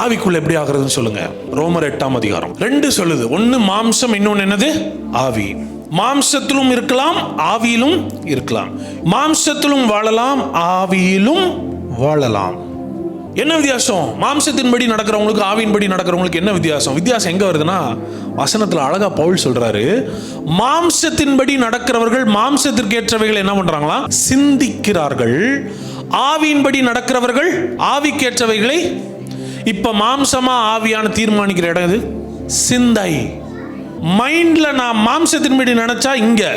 ஆவிக்குள்ள எப்படி ஆகிறதுன்னு சொல்லுங்க. ரோமர் எட்டாம் அதிகாரம். ரெண்டு சொல்லுது. ஒன்னு மாம்சம் இன்னொன்னு என்னது? ஆவி. மாம்சத்திலும் இருக்கலாம் ஆவியிலும் இருக்கலாம். மாம்சத்திலும் வாழலாம் ஆவியிலும் வாழலாம். என்ன வித்தியாசம்? மாம்சத்தின்படி நடக்கிறவங்களுக்கு ஆவியின்படி நடக்கிறவங்களுக்கு என்ன வித்தியாசம்? வித்தியாசம் எங்க வருதுன்னா வசனத்துல அழகா பவுல் சொல்றாரு மாம்சத்தின்படி நடக்கிறவர்கள் மாம்சத்திற்கு ஏற்றவைகள் என்ன பண்றாங்களா? சிந்திக்கிறார்கள். ஆவியின்படி நடக்கிறவர்கள் ஆவிக்கேற்றவைகளை இப்போ மாம்சமா ஆவியான தீர்மானிக்கிற இடம் இது சிந்தை. மைண்டில் நான் மாம்சத்தின்படி நினச்சா இங்கே.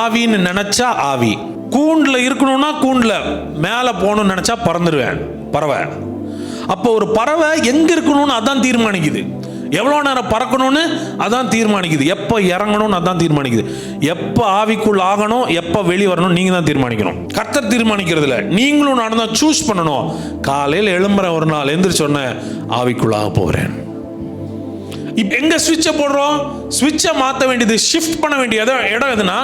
ஆவின்னு நினச்சா ஆவி. கூண்டில் இருக்கணும்னா கூண்டில். மேலே போகணும்னு நினச்சா பறந்துடுவேன் பறவை. அப்போ ஒரு பறவை எங்கே இருக்கணும்னு அதான் தீர்மானிக்குது. எவ்வளோ நேரம் பறக்கணும்னு அதான் தீர்மானிக்குது. எப்போ இறங்கணும்னு அதான் தீர்மானிக்குது. எப்போ ஆவிக்குள் ஆகணும் எப்போ வெளியே வரணும் நீங்கள் தான் தீர்மானிக்கணும். கர்த்தர் தீர்மானிக்கிறது இல்லை நீங்களும் நான் தான் சூஸ் பண்ணணும். காலையில் எழும்புற ஒரு நாள் எந்திரிச்சு சொன்னேன் ஆவிக்குள்ளாக போகிறேன். இப்போ எங்கே ஸ்விட்சை போடுறோம்? ஸ்விட்சை மாற்ற வேண்டியது ஷிஃப்ட் பண்ண வேண்டிய இடம் இடம் எதுனா?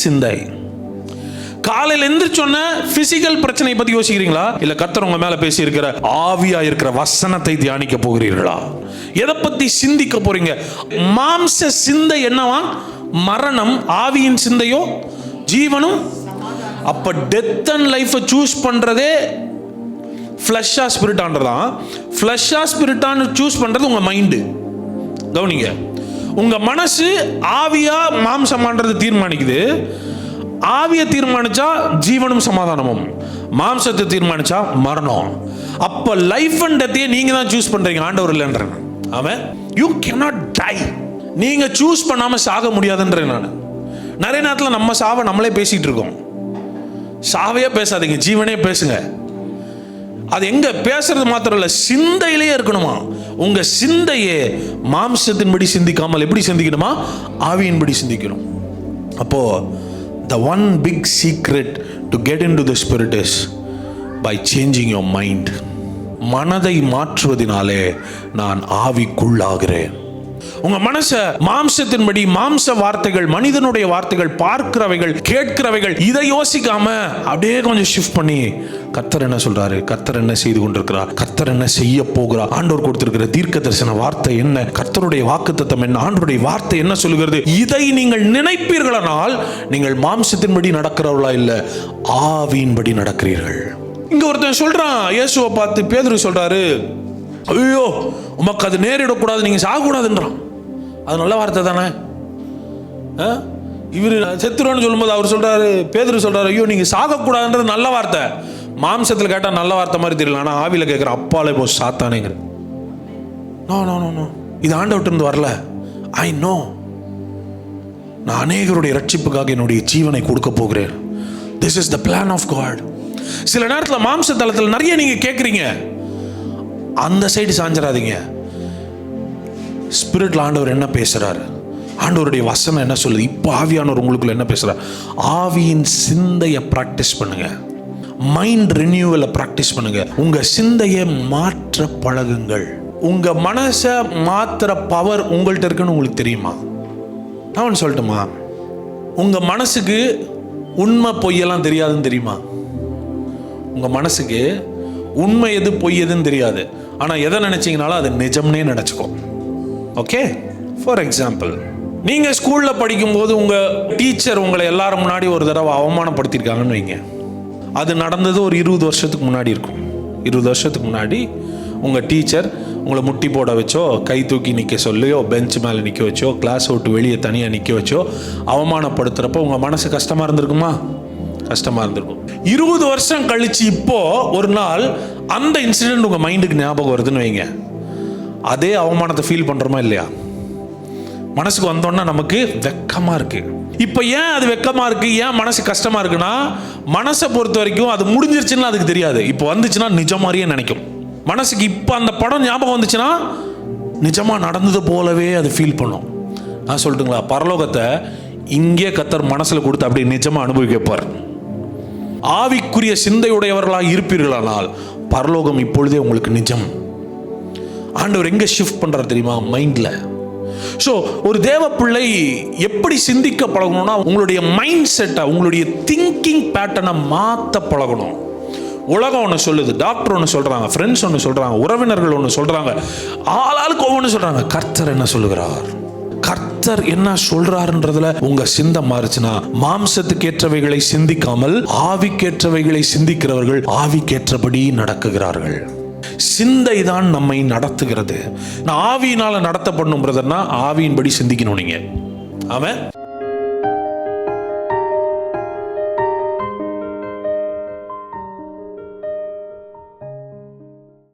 சிந்தை. காலையில் எந்திரிச்சோன்ன பிசிக்கல் பிரச்சனையை பத்தி யோசிக்கிறீங்களா? இல்ல கர்த்தர் உங்க மேல பேசி இருக்கிற ஆவியா இருக்கிற வசனத்தை தியானிக்க போகிறீர்களா? எதை பத்தி சிந்திக்க போறீங்க? மாம்ச சிந்தை என்னவா? மரணம் ஆவியின் சிந்தையோ? ஜீவனும்? அப்ப டெத் அண்ட் லைஃபை சூஸ் பண்றதே ஃப்ளஷ்ஷாக ஸ்பிரிட்டான்றதான் ஃப்ளஷ்ஷாக ஸ்பிரிட்டான்னு சூஸ் பண்றது உங்க மைண்டு கவனிங்க. உங்க மனசு ஆவியா மாம்சமான்றது தீர்மானிக்குது. ஆவியை தீர்மானிச்சா ஜீவனும் சமாதானமும். மாம்சத்தை தீர்மானிச்சா மரணம். அப்ப லைஃப் அண்ட் டெத்தையே நீங்க தான் சூஸ் பண்றீங்க. ஆண்டவர் இல்லைன்ற அவன் யூ cannot டை நீங்க சூஸ் பண்ணாம சாக முடியாதுன்றேன் நான். நிறைய நேரத்தில் நம்ம சாவை நம்மளே பேசிட்டு இருக்கோம். சாவையே பேசாதீங்க ஜீவனே பேசுங்க. அது எங்க பேசுறது மாத்திரம் இல்ல சிந்தையிலேயே இருக்கணுமா? உங்க சிந்தையே மாம்சத்தின்படி சிந்திக்காமல் எப்படி சிந்திக்கணுமா? ஆவியின்படி சிந்திக்கணும். அப்போ the one big secret to get into the spirit is by changing your mind மனதை மாற்றுவதினாலே நான் ஆவிக்குள்ளாகிறேன். உங்க மனச மாம்சத்தின்படி மாம்ச வார்த்தைகள் மனிதனுடைய வார்த்தைகள் பார்க்கிறவைகள் கேட்கிறவைகள் இதை யோசிக்காம அப்படியே கொஞ்சம் ஷிஃப்ட் பண்ணி கத்தர் என்ன சொல்றாரு? கத்தர் என்ன செய்து கொண்டிருக்கிறார்? கத்தர் என்ன செய்ய போகிறார்? ஆண்டோர் கொடுத்திருக்கிற தீர்க்க தரிசன வார்த்தை என்ன? கத்தருடைய வாக்குத்தத்தம் என்ன? ஆண்டவருடைய வார்த்தை என்ன சொல்லுகிறது? இதை நீங்கள் நினைப்பீர்களானால் நீங்கள் மாம்சத்தின்படி நடக்கிறவர்களா இல்ல ஆவியின்படி நடக்கிறீர்கள். இங்கே ஒருத்தன் சொல்கிறான் இயேசுவை பார்த்து பேதுரு சொல்கிறாரு ஐயோ உமக்கு அது நேரிடக்கூடாது நீங்கள் சாகக்கூடாதுன்றான் அது நல்ல வார்த்தை தானே? இவர் செத்துருவான்னு சொல்லும்போது அவர் சொல்கிறாரு பேதுரு சொல்கிறாரு ஐயோ நீங்கள் சாகக்கூடாதுன்றது நல்ல வார்த்தை. மாம்சத்தில் கேட்டால் நல்ல வார்த்தை மாதிரி தெரியல ஆனால் ஆவியில் கேட்குற அப்பாலே போ சாத்தானேங்கிற. நோ நோ நோ நோ இது ஆண்டவட்டிருந்து வரல. ஐ நோ நான் அநேகருடைய ரட்சிப்புக்காக என்னுடைய ஜீவனை கொடுக்க போகிறேன். This is the plan of God சில நேரத்தில் மாம்ச தளத்தில் நிறைய நீங்க கேட்குறீங்க அந்த சைடு சாஞ்சிடாதீங்க ஸ்பிரிட்ல ஆண்டவர் என்ன பேசுறாரு? ஆண்டவருடைய வசனம் என்ன சொல்லுது? இப்போ ஆவியானவர் உங்களுக்குள்ள என்ன பேசுகிறார் ஆவியின் சிந்தையை ப்ராக்டிஸ் பண்ணுங்க. மைண்ட் ரினியூவலை ப்ராக்டிஸ் பண்ணுங்க. உங்க சிந்தையை மாற்ற பழகுங்கள். உங்க மனசை மாத்துற பவர் உங்கள்கிட்ட இருக்குன்னு உங்களுக்கு தெரியுமா? நான் ஒன்று சொல்லட்டுமா? உங்க மனசுக்கு உண்மை பொய்யெல்லாம் தெரியாதுன்னு தெரியுமா? உங்கள் மனசுக்கு உண்மை எது பொய் எதுன்னு தெரியாது. ஆனால் எதை நினச்சிங்கனாலும் அது நிஜம்னே நினச்சிக்கும். ஓகே ஃபார் எக்ஸாம்பிள் நீங்கள் ஸ்கூலில் படிக்கும்போது உங்கள் டீச்சர் உங்களை எல்லாரும் முன்னாடி ஒரு தடவை அவமானப்படுத்தியிருக்காங்கன்னு வைங்க. அது நடந்தது ஒரு இருபது வருஷத்துக்கு முன்னாடி இருக்கும். இருபது வருஷத்துக்கு முன்னாடி உங்கள் டீச்சர் உங்களை முட்டி போட வச்சோ கை தூக்கி நிற்க சொல்லியோ பெஞ்ச் மேலே நிற்க வச்சோ கிளாஸ் விட்டு வெளியே தனியாக நிற்க வச்சோ அவமானப்படுத்துகிறப்போ உங்கள் மனசு கஷ்டமாக இருந்திருக்குமா? கஷ்டமாக இருந்திருக்கும். இருபது வருஷம் கழித்து இப்போ ஒரு நாள் அந்த இன்சிடென்ட் உங்கள் மைண்டுக்கு ஞாபகம் வருதுன்னு வைங்க. அதே அவமானத்தை ஃபீல் பண்ணுறோமா இல்லையா? மனசுக்கு வந்தோன்னா நமக்கு வெக்கமாக இருக்குது இப்போ ஏன் அது வெக்கமாக இருக்குது ஏன் மனசு கஷ்டமாக இருக்குன்னா மனசை பொறுத்த வரைக்கும் அது முடிஞ்சிருச்சுன்னா அதுக்கு தெரியாது. இப்போ வந்துச்சுன்னா நிஜம் மாதிரியே நினைக்கும். மனசுக்கு இப்போ அந்த படம் ஞாபகம் வந்துச்சுன்னா நிஜமாக நடந்தது போலவே அது ஃபீல் பண்ணும். நான் சொல்லட்டுங்களா பரலோகத்தை இங்கே கத்தர் மனசில் கொடுத்து அப்படியே நிஜமாக அனுபவிக்க வைப்பார் ஆவிக்குரிய சிந்தையுடையவர்களாக இருப்பீர்களானால் பரலோகம் இப்பொழுதே உங்களுக்கு நிஜம். ஆண்டவர் எங்க ஷிஃப்ட் பண்றாரு தெரியுமா? மைண்ட்ல ஸோ ஒரு தேவ பிள்ளை எப்படி சிந்திக்க பழகணும்னா உங்களுடைய மைண்ட் செட்டை உங்களுடைய திங்கிங் பேட்டர்னை மாற்ற பழகணும். உலகம் ஒன்று சொல்லுது டாக்டர் ஒன்று சொல்கிறாங்க ஃப்ரெண்ட்ஸ் ஒன்று சொல்கிறாங்க உறவினர்கள் ஒன்று சொல்கிறாங்க ஆளாளுக்கு ஒவ்வொன்று சொல்கிறாங்க கர்த்தர் என்ன சொல்லுகிறார்? கர்த்தர் என்ன சொல்றாருன்றதுல உங்க சிந்தை மாறுச்சுன்னா மாம்சத்துக்கு ஏற்றவைகளை சிந்திக்காமல் ஆவிக்கேற்றவைகளை சிந்திக்கிறவர்கள் ஆவிக்கேற்றபடி நடக்குகிறார்கள். சிந்தை தான் நம்மை நடத்துகிறது. நான் ஆவியினால நடத்தப்படணும் பிரதர்னா ஆவியின்படி சிந்திக்கணும் நீங்க. அவன்